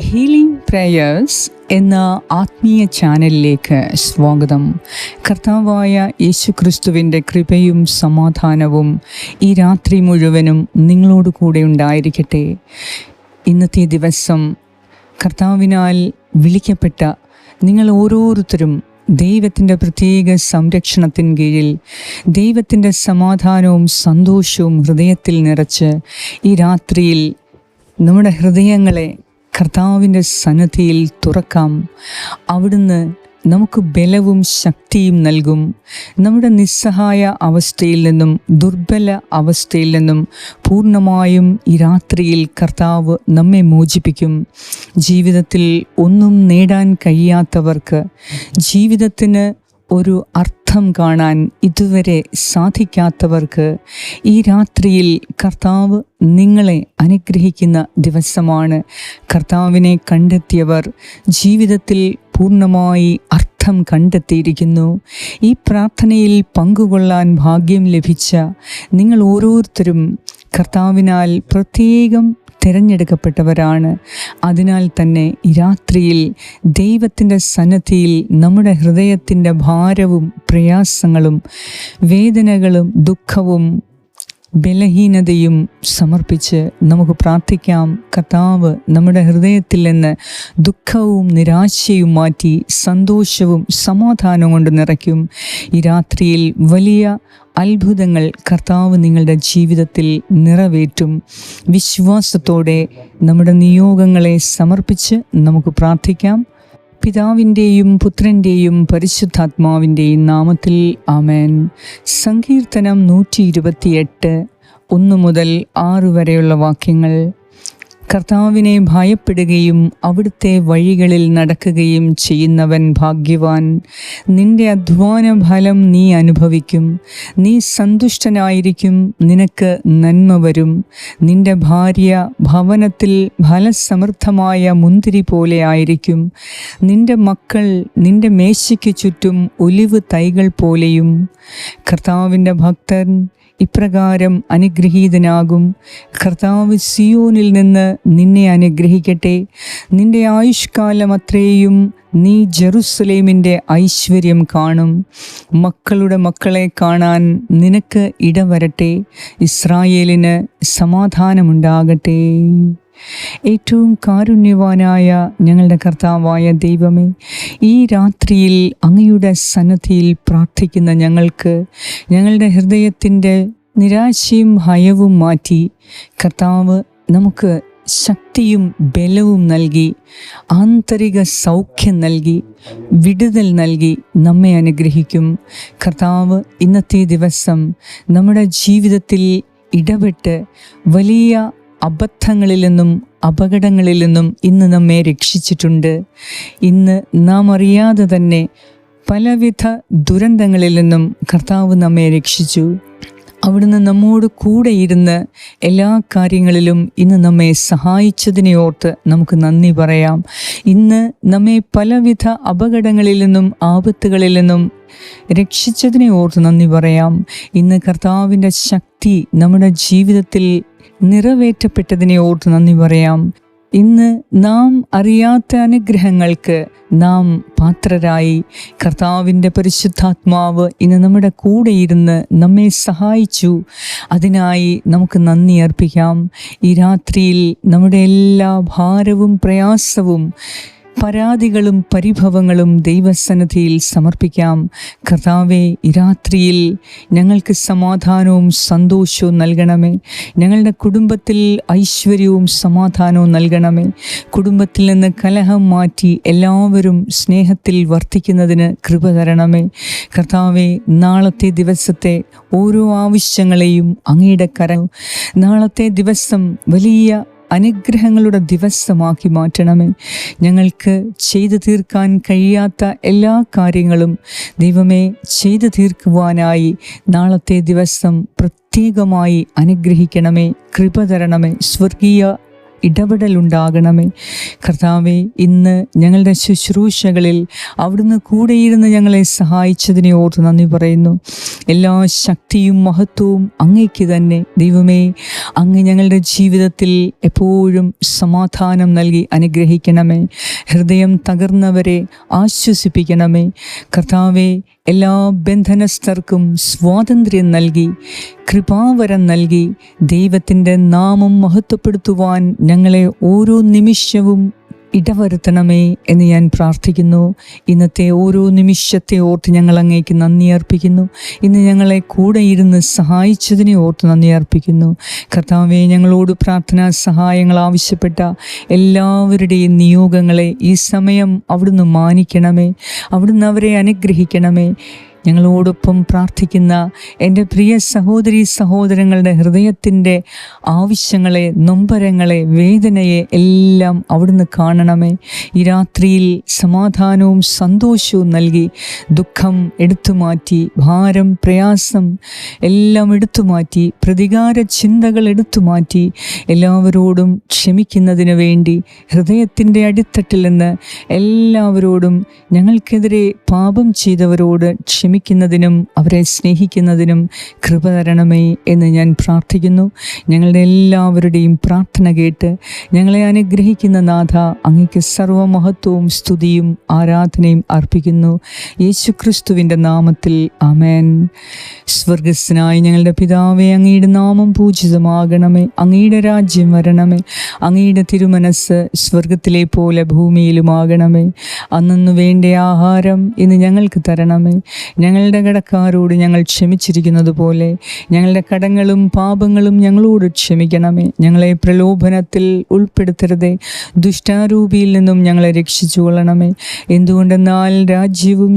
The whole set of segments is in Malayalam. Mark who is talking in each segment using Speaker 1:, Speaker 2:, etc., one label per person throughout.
Speaker 1: ഹീലിംഗ് പ്രേയേഴ്സ് എന്ന ആത്മീയ ചാനലിലേക്ക് സ്വാഗതം. കർത്താവായ യേശുക്രിസ്തുവിന്റെ കൃപയും സമാധാനവും ഈ രാത്രി മുഴുവനും നിങ്ങളോട് കൂടെ ഉണ്ടായിരിക്കട്ടെ. ഇന്നത്തെ ദിവസം കർത്താവിനാൽ വിളിക്കപ്പെട്ട നിങ്ങൾ ഓരോരുത്തരും ദൈവത്തിന്റെ പ്രത്യേക സംരക്ഷണത്തിൻ കീഴിൽ ദൈവത്തിന്റെ സമാധാനവും സന്തോഷവും ഹൃദയത്തിൽ നിറച്ച് ഈ രാത്രിയിൽ നമ്മുടെ ഹൃദയങ്ങളെ കർത്താവിന്റെ സന്നദ്ധിയിൽ തുറക്കാം. അവിടുന്ന് നമുക്ക് ബലവും ശക്തിയും നൽകും. നമ്മുടെ നിസ്സഹായ അവസ്ഥയിൽ നിന്നും ദുർബല അവസ്ഥയിൽ നിന്നും പൂർണമായും ഈ രാത്രിയിൽ കർത്താവ് നമ്മെ മോചിപ്പിക്കും. ജീവിതത്തിൽ ഒന്നും നേടാൻ കഴിയാത്തവർക്ക് ജീവിതത്തിന് ഒരു അർത്ഥം കാണാൻ ഇതുവരെ സാധിക്കാത്തവർക്ക് ഈ രാത്രിയിൽ കർത്താവ് നിങ്ങളെ അനുഗ്രഹിക്കുന്ന ദിവസമാണ്. കർത്താവിനെ കണ്ടെത്തിയവർ ജീവിതത്തിൽ പൂർണമായി അർത്ഥം കണ്ടെത്തിയിരിക്കുന്നു. ഈ പ്രാർത്ഥനയിൽ പങ്കുകൊള്ളാൻ ഭാഗ്യം ലഭിച്ച നിങ്ങൾ ഓരോരുത്തരും കർത്താവിനാൽ പ്രത്യേകം തിരഞ്ഞെടുക്കപ്പെട്ടവരാണ്. അതിനാൽ തന്നെ രാത്രിയിൽ ദൈവത്തിന്റെ സന്നദ്ധിയിൽ നമ്മുടെ ഹൃദയത്തിന്റെ ഭാരവും പ്രയാസങ്ങളും വേദനകളും ദുഃഖവും ബലഹീനതയും സമർപ്പിച്ച് നമുക്ക് പ്രാർത്ഥിക്കാം. കർത്താവ് നമ്മുടെ ഹൃദയത്തിൽ നിന്ന് ദുഃഖവും നിരാശയും മാറ്റി സന്തോഷവും സമാധാനവും കൊണ്ട് നിറയ്ക്കും. ഈ രാത്രിയിൽ വലിയ അത്ഭുതങ്ങൾ കർത്താവ് നിങ്ങളുടെ ജീവിതത്തിൽ നിറവേറ്റും. വിശ്വാസത്തോടെ നമ്മുടെ നിയോഗങ്ങളെ സമർപ്പിച്ച് നമുക്ക് പ്രാർത്ഥിക്കാം. പിതാവിന്റെയും പുത്രന്റെയും പരിശുദ്ധാത്മാവിന്റെയും നാമത്തിൽ ആമേൻ. സങ്കീർത്തനം നൂറ്റി ഇരുപത്തിയെട്ട് ഒന്ന് മുതൽ ആറ് വരെയുള്ള വാക്യങ്ങൾ കർത്താവിനെ ഭയപ്പെടുകയും അവിടുത്തെ വഴികളിൽ നടക്കുകയും ചെയ്യുന്നവൻ ഭാഗ്യവാൻ. നിന്റെ അധ്വാന ഫലം നീ അനുഭവിക്കും. നീ സന്തുഷ്ടനായിരിക്കും. നിനക്ക് നന്മ വരും. നിന്റെ ഭാര്യ ഭവനത്തിൽ ഫലസമൃദ്ധമായ മുന്തിരി പോലെ ആയിരിക്കും. നിന്റെ മക്കൾ നിന്റെ മേശയ്ക്ക് ചുറ്റും ഒലിവ് തൈകൾ പോലെയും. കർത്താവിന്റെ ഭക്തൻ ഇപ്രകാരം അനുഗ്രഹീതനാകും. കർത്താവ് സിയോനിൽ നിന്ന് നിന്നെ അനുഗ്രഹിക്കട്ടെ. നിന്റെ ആയുഷ്കാലം അത്രയും നീ ജെറുസലേമിന്റെ ഐശ്വര്യം കാണും. മക്കളുടെ മക്കളെ കാണാൻ നിനക്ക് ഇടവരട്ടെ. ഇസ്രായേലിന് സമാധാനമുണ്ടാകട്ടെ. ഏറ്റവും കാരുണ്യവാനായ ഞങ്ങളുടെ കർത്താവായ ദൈവമേ ഈ രാത്രിയിൽ അങ്ങയുടെ സന്നദ്ധിയിൽ പ്രാർത്ഥിക്കുന്ന ഞങ്ങൾക്ക് ഞങ്ങളുടെ ഹൃദയത്തിന്റെ നിരാശയും ഭയവും മാറ്റി കർത്താവ് നമുക്ക് ശക്തിയും ബലവും നൽകി ആന്തരിക സൗഖ്യം നൽകി വിടുതൽ നൽകി നമ്മെ അനുഗ്രഹിക്കും. കർത്താവ് ഇന്നത്തെ ദിവസം നമ്മുടെ ജീവിതത്തിൽ ഇടപെട്ട് വലിയ അബദ്ധങ്ങളിൽ നിന്നും അപകടങ്ങളിൽ നിന്നും ഇന്ന് നമ്മെ രക്ഷിച്ചിട്ടുണ്ട്. ഇന്ന് നാം അറിയാതെ തന്നെ പലവിധ ദുരന്തങ്ങളിൽ നിന്നും കർത്താവ് നമ്മെ രക്ഷിച്ചു. അവിടുന്ന് നമ്മോട് കൂടെ ഇരുന്ന് എല്ലാ കാര്യങ്ങളിലും ഇന്ന് നമ്മെ സഹായിച്ചതിനെ ഓർത്ത് നമുക്ക് നന്ദി പറയാം. ഇന്ന് നമ്മെ പലവിധ അപകടങ്ങളിൽ നിന്നും ആപത്തുകളിൽ നിന്നും രക്ഷിച്ചതിനെ ഓർത്ത് നന്ദി പറയാം. ഇന്ന് കർത്താവിന്റെ ശക്തി നമ്മുടെ ജീവിതത്തിൽ നിറവേറ്റപ്പെട്ടതിനെ ഓർത്ത് നന്ദി പറയാം. ഇന്ന് നാം അറിയാത്ത അനുഗ്രഹങ്ങൾക്ക് നാം പാത്രരായി. കർത്താവിന്റെ പരിശുദ്ധാത്മാവ് ഇന്ന് നമ്മുടെ കൂടെ ഇരുന്ന് നമ്മെ സഹായിച്ചു. അതിനായി നമുക്ക് നന്ദി അർപ്പിക്കാം. ഈ രാത്രിയിൽ നമ്മുടെ എല്ലാ ഭാരവും പ്രയാസവും പരാതികളും പരിഭവങ്ങളും ദൈവസന്നിധിയിൽ സമർപ്പിക്കാം. കർത്താവെ രാത്രിയിൽ ഞങ്ങൾക്ക് സമാധാനവും സന്തോഷവും നൽകണമേ. ഞങ്ങളുടെ കുടുംബത്തിൽ ഐശ്വര്യവും സമാധാനവും നൽകണമേ. കുടുംബത്തിൽ നിന്ന് കലഹം മാറ്റി എല്ലാവരും സ്നേഹത്തിൽ വർദ്ധിക്കുന്നതിന് കൃപ തരണമേ. കർത്താവെ നാളത്തെ ദിവസത്തെ ഓരോ ആവശ്യങ്ങളെയും അങ്ങയുടെ കരം നാളത്തെ ദിവസം വലിയ അനുഗ്രഹങ്ങളുടെ ദിവസമാക്കി മാറ്റണമേ. ഞങ്ങൾക്ക് ചെയ്തു തീർക്കാൻ കഴിയാത്ത എല്ലാ കാര്യങ്ങളും ദൈവമേ ചെയ്തു തീർക്കുവാനായി നാളത്തെ ദിവസം പ്രത്യേകമായി അനുഗ്രഹിക്കണമേ. കൃപ തരണമേ. സ്വർഗീയ ഇടപെടലുണ്ടാകണമേ. കർത്താവെ ഇന്ന് ഞങ്ങളുടെ ശുശ്രൂഷകളിൽ അവിടുന്ന് കൂടെയിരുന്ന് ഞങ്ങളെ സഹായിച്ചതിനെ ഓർത്ത് നന്ദി പറയുന്നു. എല്ലാ ശക്തിയും മഹത്വവും അങ്ങയ്ക്ക് തന്നെ. ദൈവമേ അങ്ങ് ഞങ്ങളുടെ ജീവിതത്തിൽ എപ്പോഴും സമാധാനം നൽകി അനുഗ്രഹിക്കണമേ. ഹൃദയം തകർന്നവരെ ആശ്വസിപ്പിക്കണമേ. കർത്താവെ എല്ലാ ബന്ധനസ്ഥർക്കും സ്വാതന്ത്ര്യം നൽകി കൃപാവരം നൽകി ദൈവത്തിന്റെ നാമം മഹത്വപ്പെടുത്തുവാൻ ഞങ്ങളെ ഓരോ നിമിഷവും ഇടവരുത്തണമേ എന്ന് ഞാൻ പ്രാർത്ഥിക്കുന്നു. ഇന്നത്തെ ഓരോ നിമിഷത്തെ ഓർത്ത് ഞങ്ങൾ അങ്ങേക്ക് നന്ദി അർപ്പിക്കുന്നു. ഇന്ന് ഞങ്ങളെ കൂടെ ഇരുന്ന് സഹായിച്ചതിനെ ഓർത്ത് നന്ദി അർപ്പിക്കുന്നു. കർത്താവെ ഞങ്ങളോട് പ്രാർത്ഥനാ സഹായങ്ങൾ ആവശ്യപ്പെട്ട എല്ലാവരുടെയും നിയോഗങ്ങളെ ഈ സമയം അവിടുന്ന് മാനിക്കണമേ. അവിടുന്ന് അവരെ അനുഗ്രഹിക്കണമേ. ഞങ്ങളോടൊപ്പം പ്രാർത്ഥിക്കുന്ന എന്റെ പ്രിയ സഹോദരി സഹോദരങ്ങളുടെ ഹൃദയത്തിന്റെ ആവശ്യങ്ങളെ നൊമ്പരങ്ങളെ വേദനയെ എല്ലാം അവിടുന്ന് കാണണമേ. ഈ രാത്രിയിൽ സമാധാനവും സന്തോഷവും നൽകി ദുഃഖം എടുത്തു മാറ്റി ഭാരം പ്രയാസം എല്ലാം എടുത്തു മാറ്റി പ്രതികാര ചിന്തകൾ എടുത്തു മാറ്റി എല്ലാവരോടും ക്ഷമിക്കുന്നതിന് വേണ്ടി ഹൃദയത്തിന്റെ അടിത്തട്ടിൽ നിന്ന് എല്ലാവരോടും ഞങ്ങൾക്കെതിരെ പാപം ചെയ്തവരോട് ക്ഷമിക്കുന്നതിനും അവരെ സ്നേഹിക്കുന്നതിനും കൃപ തരണമേ എന്ന് ഞാൻ പ്രാർത്ഥിക്കുന്നു. ഞങ്ങളുടെ എല്ലാവരുടെയും പ്രാർത്ഥന കേട്ട് ഞങ്ങളെ അനുഗ്രഹിക്കുന്ന നാഥ അങ്ങയ്ക്ക് സർവമഹത്വവും സ്തുതിയും ആരാധനയും അർപ്പിക്കുന്നു. യേശുക്രിസ്തുവിന്റെ നാമത്തിൽ അമേൻ സ്വർഗസ്നായി ഞങ്ങളുടെ പിതാവെ അങ്ങയുടെ നാമം പൂജിതമാകണമേ. അങ്ങയുടെ രാജ്യം വരണമേ. അങ്ങയുടെ തിരുമനസ് സ്വർഗത്തിലെ പോലെ ഭൂമിയിലുമാകണമേ. അന്നു വേണ്ട ആഹാരം ഇന്ന് ഞങ്ങൾക്ക് തരണമേ. ഞങ്ങളുടെ കടക്കാരോട് ഞങ്ങൾ ക്ഷമിച്ചിരിക്കുന്നത് പോലെ ഞങ്ങളുടെ കടങ്ങളും പാപങ്ങളും ഞങ്ങളോട് ക്ഷമിക്കണമേ. ഞങ്ങളെ പ്രലോഭനത്തിൽ ഉൾപ്പെടുത്തരുതേ. ദുഷ്ടാരൂപിയിൽ നിന്നും ഞങ്ങളെ രക്ഷിച്ചു കൊള്ളണമേ എന്തുകൊണ്ടെന്നാൽ രാജ്യവും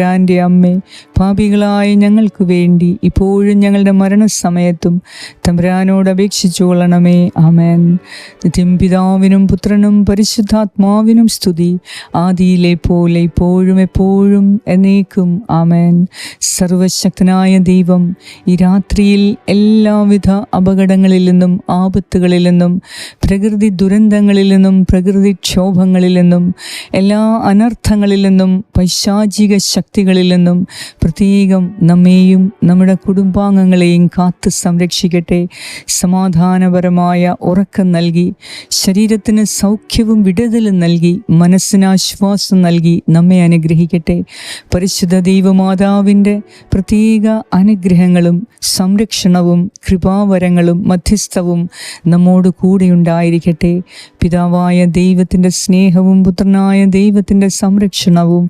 Speaker 1: തമ്പുരാന്റെ അമ്മേ? പാപികളായ ഞങ്ങൾക്ക് വേണ്ടി ഇപ്പോഴും ഞങ്ങളുടെ മരണസമയത്തും തമ്പരാനോട് അപേക്ഷിച്ചു കൊള്ളണമേ. ആമേൻ. നിത്യം പിതാവിനും പുത്രനും പരിശുദ്ധാത്മാവിനും സ്തുതി. ആദിയിലെ പോലെ ഇപ്പോഴും എപ്പോഴും എന്നേക്കും. ആമേൻ. സർവശക്തനായ ദൈവം ഈ രാത്രിയിൽ എല്ലാവിധ അപകടങ്ങളിൽ നിന്നും ആപത്തുകളിൽ നിന്നും പ്രകൃതി ദുരന്തങ്ങളിൽ നിന്നും പ്രകൃതിക്ഷോഭങ്ങളിൽ നിന്നും എല്ലാ അനർത്ഥങ്ങളിൽ നിന്നും പൈശാചിക ശക്തികളിൽ നിന്നും പ്രത്യേകം നമ്മെയും നമ്മുടെ കുടുംബാംഗങ്ങളെയും കാത്ത് സംരക്ഷിക്കട്ടെ. സമാധാനപരമായ ഉറക്കം നൽകി ശരീരത്തിന് സൗഖ്യവും വിടുതലും നൽകി മനസ്സിന് ആശ്വാസം നൽകി നമ്മെ അനുഗ്രഹിക്കട്ടെ. പരിശുദ്ധ ദൈവമാതാവിന്റെ പ്രത്യേക അനുഗ്രഹങ്ങളും സംരക്ഷണവും കൃപാവരങ്ങളും മധ്യസ്ഥവും നമ്മോട് കൂടെ ഉണ്ടായിരിക്കട്ടെ. പിതാവായ ദൈവത്തിന്റെ സ്നേഹവും പുത്രനായ ദൈവത്തിന്റെ സംരക്ഷണവും